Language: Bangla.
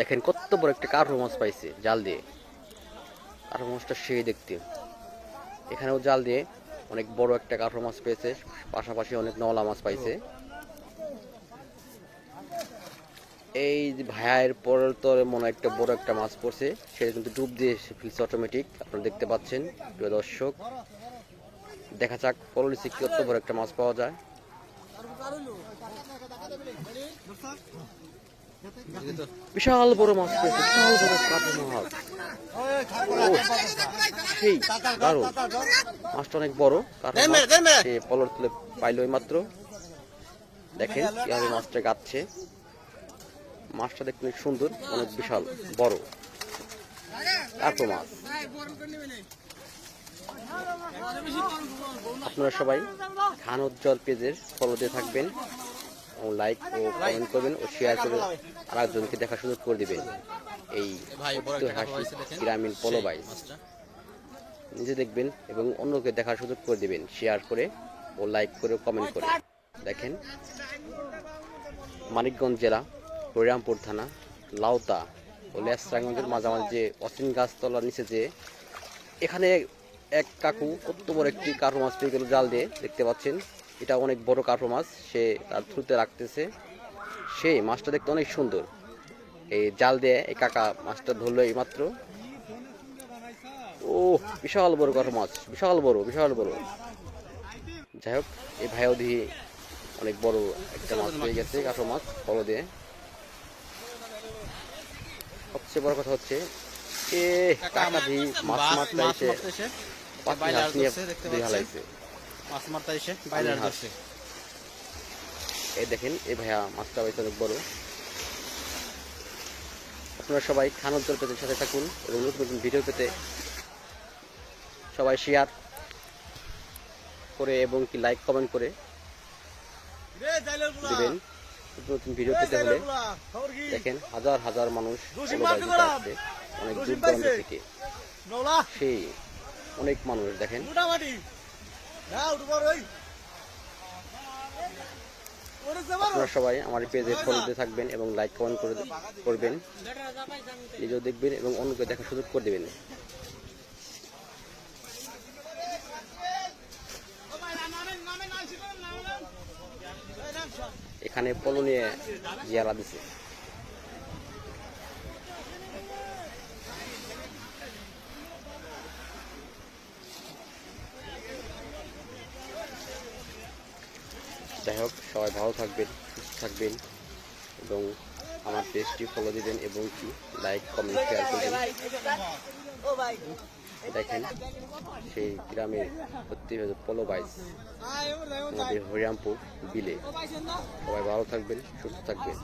দেখেন কত বড় একটা কার্পো মাছ পাইছে, জাল দিয়ে। কার্পো মাছটা সেই দেখতে। এখানেও জাল দিয়ে অনেক বড় একটা কার্পো মাছ পেয়েছে, পাশাপাশি অনেক নলা মাছ পাইছে। এই ভাইয়ের পরের তরে মনে একটা বড় একটা মাছ পড়ছে, সেটা কিন্তু ডুব দিয়ে ফিলছে অটোমেটিক আপনারা দেখতে পাচ্ছেন, প্রিয় দর্শক। দেখা যাক পলিসি কত বড় একটা মাছ পাওয়া যায়। বিশাল বড় মাছ পেয়েছে। বিশাল বড় কার্পো মাছ। সেই দারুণ। মাছটা অনেক বড়। সে পলর তুলে পাইলো মাত্র। দেখেন কীভাবে মাছটা গাচ্ছে। মাছটা দেখতে অনেক সুন্দর অনেক বিশাল বড়। কার্পো মাছ। আপনারা সবাই খান উজ্জ্বল পেজের ফলো দিয়ে থাকবেন ও লাইক ও কমেন্ট করবেন ও শেয়ার করে আরেকজনকে দেখা সুযোগ করে দিবেন। এই হাসি গ্রামীণ পলবাইস নিজে দেখবেন এবং অন্যকে দেখার সুযোগ করে দিবেন। শেয়ার করে ও লাইক করে কমেন্ট করে। দেখেন মানিকগঞ্জ জেলা হরিরামপুর থানা লাউতা ও লেসরাগঞ্জের মাঝামাঝি যে অসীন গাছতলার নিচে যে এখানে এক কাকু কত বড় একটি কার্পো মাছ পেয়ে গেল জাল দিয়ে দেখতে পাচ্ছেন। এটা অনেক বড় কার্পো মাছ সে তার থ্রুতে রাখতেছে। সেই মাছটা দেখতে অনেক সুন্দর। এই জাল দিয়ে এই কাকা মাছটা ধরলো এই মাত্র ও বিশাল বড় কার্পো মাছ বিশাল বড় বিশাল বড়। যাই হোক এই ভাইও দিয়ে অনেক বড় একটা মাছ পেয়ে গেছে কাঁকড়া মাছ ফলো দিয়ে। সবচেয়ে বড় কথা হচ্ছে এ কাকা দি মাছ মাছ মারতে এসে মাছ মারতে এসে বাইরে আর এই দেখেন এই ভাইয়া মাছটা অনেক বড়। আপনারা সবাই খানোজ্জ্বল পেতে সাথে থাকুন এবং নতুন নতুন ভিডিও পেতে সবাই শেয়ার করে এবং কি লাইক কমেন্ট করে দিবেন। নতুন নতুন ভিডিও পেতে হলে দেখেন হাজার হাজার মানুষ অনেক দূর দূরান্ত থেকে। সেই অনেক মানুষ দেখেন। আপনারা সবাই আমার পেজে ফলো দিয়ে থাকবেন এবং লাইক কমেন্ট করে করবেন। নিজেও দেখবেন এবং অন্যকে দেখার সুযোগ করে দেবেন। এখানে পলো নিয়ে জিয়ারা দিছে। যাই হোক, সবাই ভালো থাকবেন, সুস্থ থাকবেন এবং আমার পেজটি ফলো দিবেন এবং কি লাইক কমেন্ট শেয়ার করবেন। দেখেন, সেই গ্রামের সত্যি পলো বাইস আমাদের হরিরামপুর বিলে। সবাই ভালো থাকবেন, সুস্থ থাকবেন।